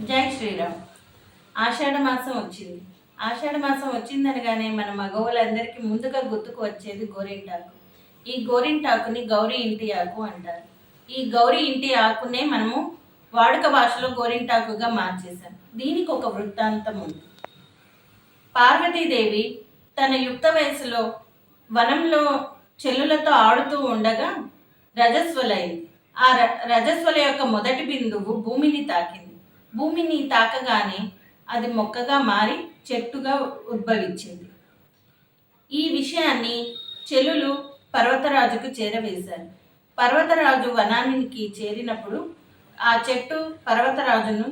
జై శ్రీరామ్. ఆషాఢ మాసం వచ్చింది. ఆషాఢ మాసం వచ్చిందనగానే మన మగవాళ్ళందరికీ ముందుగా గుర్తుకు వచ్చేది గోరింటాకు. ఈ గోరింటాకుని గౌరీ ఇంటి ఆకు అంటారు. ఈ గౌరీ ఇంటి ఆకునే మనము వాడుక భాషలో గోరింటాకుగా మార్చేశాం. దీనికి ఒక వృత్తాంతం ఉంది. పార్వతీదేవి తన యుక్త వయసులో వనంలో చెల్లులతో ఆడుతూ ఉండగా రజస్వలైంది. ఆ ర రజస్వల యొక్క మొదటి బిందువు భూమిని తాకింది. భూమిని తాకగానే అది మొక్కగా మారి చెట్టుగా ఉద్భవించింది. ఈ విషయాన్ని చెలులు పర్వతరాజుకు చేరవేశారు పర్వతరాజు వనానికి చేరినప్పుడు ఆ చెట్టు పర్వతరాజును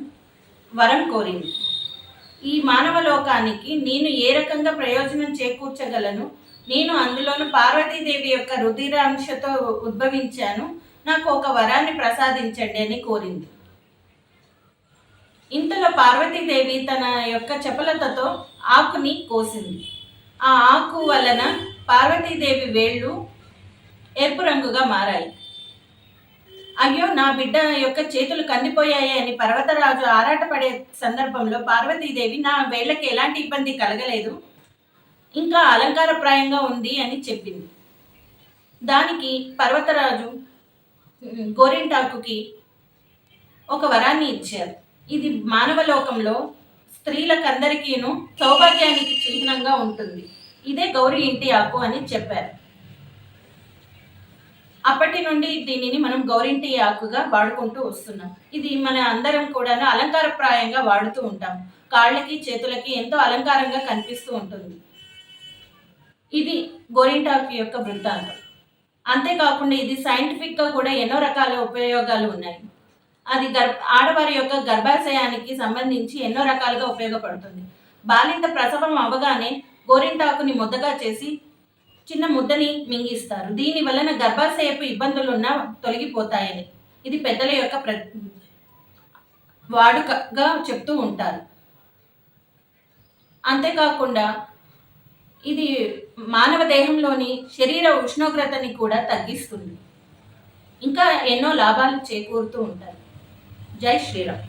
వరం కోరింది. ఈ మానవ లోకానికి నేను ఏ రకంగా ప్రయోజనం చేకూర్చగలను? నేను అందులోను పార్వతీదేవి యొక్క రుధిరాంశతో ఉద్భవించాను. నాకు ఒక వరాన్ని ప్రసాదించండి అని కోరింది. ఇంతలో పార్వతీదేవి తన యొక్క చపలతతో ఆకుని కోసింది. ఆ ఆకు వలన పార్వతీదేవి వేళ్ళు ఎరుపు రంగుగా మారాయి. అయ్యో నా బిడ్డ యొక్క చేతులు కందిపోయాయి అని పర్వతరాజు ఆరాటపడే సందర్భంలో పార్వతీదేవి నా వేళ్ళకి ఎలాంటి ఇబ్బంది కలగలేదు. ఇంకా అలంకారప్రాయంగా ఉంది అని చెప్పింది. దానికి పర్వతరాజు గోరింటాకుకి ఒక వరాన్ని ఇచ్చారు. ఇది మానవ లోకంలో స్త్రీలకందరికీను సౌభాగ్యానికి చిహ్నంగా ఉంటుంది. ఇదే గౌరీ ఇంటి ఆకు అని చెప్పారు. అప్పటి నుండి దీనిని మనం గౌరింటి ఆకుగా వాడుకుంటూ వస్తున్నాం. ఇది మన అందరం కూడా అలంకారప్రాయంగా వాడుతూ ఉంటాం. కాళ్ళకి చేతులకి ఎంతో అలంకారంగా కనిపిస్తూ ఉంటుంది. ఇది గోరింటాకు యొక్క వృత్తాంతం. అంతేకాకుండా ఇది సైంటిఫిక్గా కూడా ఎన్నో రకాల ఉపయోగాలు ఉన్నాయి. అది గర్భ ఆడవారి యొక్క గర్భాశయానికి సంబంధించి ఎన్నో రకాలుగా ఉపయోగపడుతుంది. బాలింత ప్రసవం అవ్వగానే గోరింటాకుని ముద్దగా చేసి చిన్న ముద్దని మింగిస్తారు. దీని వలన గర్భాశయపు ఇబ్బందులున్న తొలగిపోతాయని ఇది పెద్దల యొక్క ప్ర వాడుకగా చెప్తూ ఉంటారు. అంతేకాకుండా ఇది మానవ దేహంలోని శరీర ఉష్ణోగ్రతని కూడా తగ్గిస్తుంది. ఇంకా ఎన్నో లాభాలు చేకూరుతూ ఉంటాయి. జై శ్రీరామ్